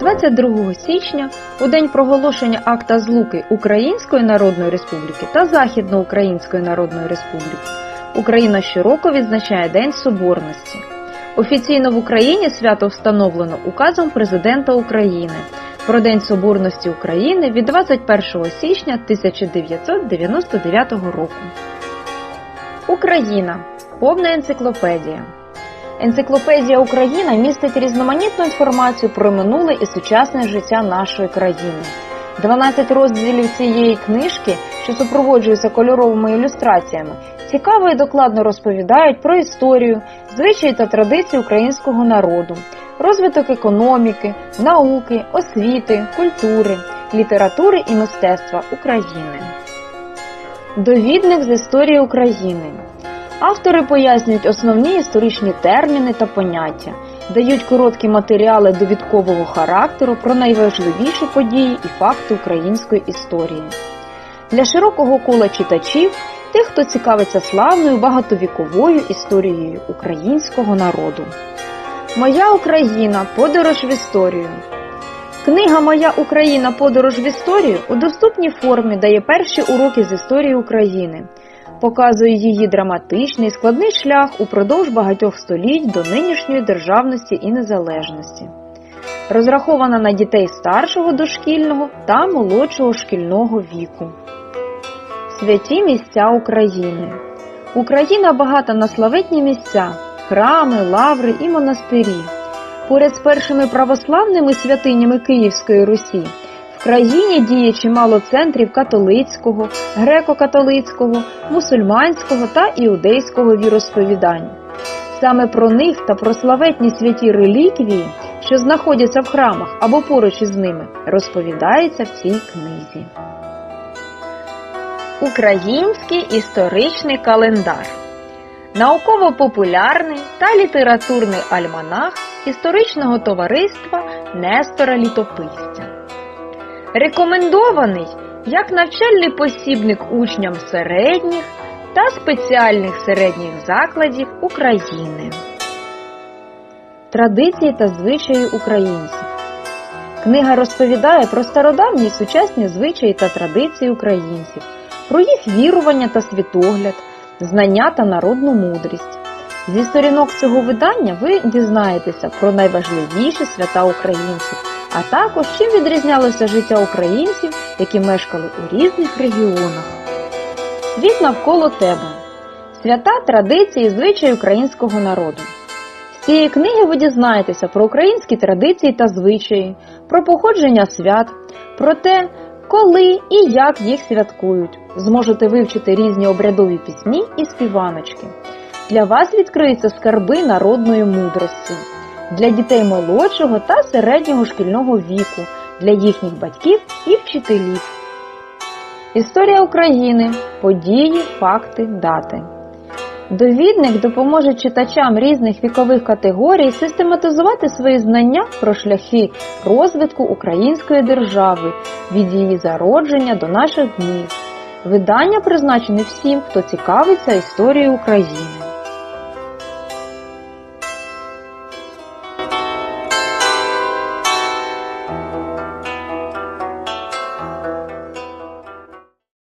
22 січня, у день проголошення акта злуки Української Народної Республіки та Західноукраїнської Народної Республіки, Україна щороку відзначає День Соборності. Офіційно в Україні свято встановлено указом Президента України про День Соборності України від 21 січня 1999 року. Україна повна енциклопедія. Енциклопедія Україна містить різноманітну інформацію про минуле і сучасне життя нашої країни. 12 розділів цієї книжки, що супроводжуються кольоровими ілюстраціями, цікаво і докладно розповідають про історію, звичаї та традиції українського народу, розвиток економіки, науки, освіти, культури, літератури і мистецтва України. Довідник з історії України. Автори пояснюють основні історичні терміни та поняття, дають короткі матеріали довідкового характеру про найважливіші події і факти української історії. Для широкого кола читачів, тих, хто цікавиться славною багатовіковою історією українського народу. Моя Україна подорож в історію. Книга Моя Україна подорож в історію у доступній формі дає перші уроки з історії України показує її драматичний складний шлях упродовж багатьох століть до нинішньої державності і незалежності. Розрахована на дітей старшого дошкільного та молодшого шкільного віку. Святі місця України. Україна багата на славетні місця, храми, лаври і монастирі. Поряд з першими православними святинями Київської Русі в країні діє чимало центрів католицького, греко-католицького, мусульманського та іудейського віросповідань. Саме про них та про славетні святі реліквії, що знаходяться в храмах або поруч із ними, розповідається в цій книзі. Український історичний календар Науково-популярний та літературний альманах історичного товариства Нестора Літописця. Рекомендований як навчальний посібник учням середніх та спеціальних середніх закладів України. Традиції та звичаї українців. Книга розповідає про стародавні сучасні звичаї та традиції українців, про їх вірування та світогляд, знання та народну мудрість. Зі сторінок цього видання ви дізнаєтеся про найважливіші свята українців а також чим відрізнялося життя українців, які мешкали у різних регіонах. Світ навколо тебе. Свята традиції звичаї українського народу. З цієї книги ви дізнаєтеся про українські традиції та звичаї, про походження свят, про те, коли і як їх святкують. Зможете вивчити різні обрядові пісні і співаночки. Для вас відкриються скарби народної мудрості для дітей молодшого та середнього шкільного віку, для їхніх батьків і вчителів. Історія України. Події, факти, дати. Довідник допоможе читачам різних вікових категорій систематизувати свої знання про шляхи розвитку української держави від її зародження до наших днів. Видання призначене всім, хто цікавиться історією України.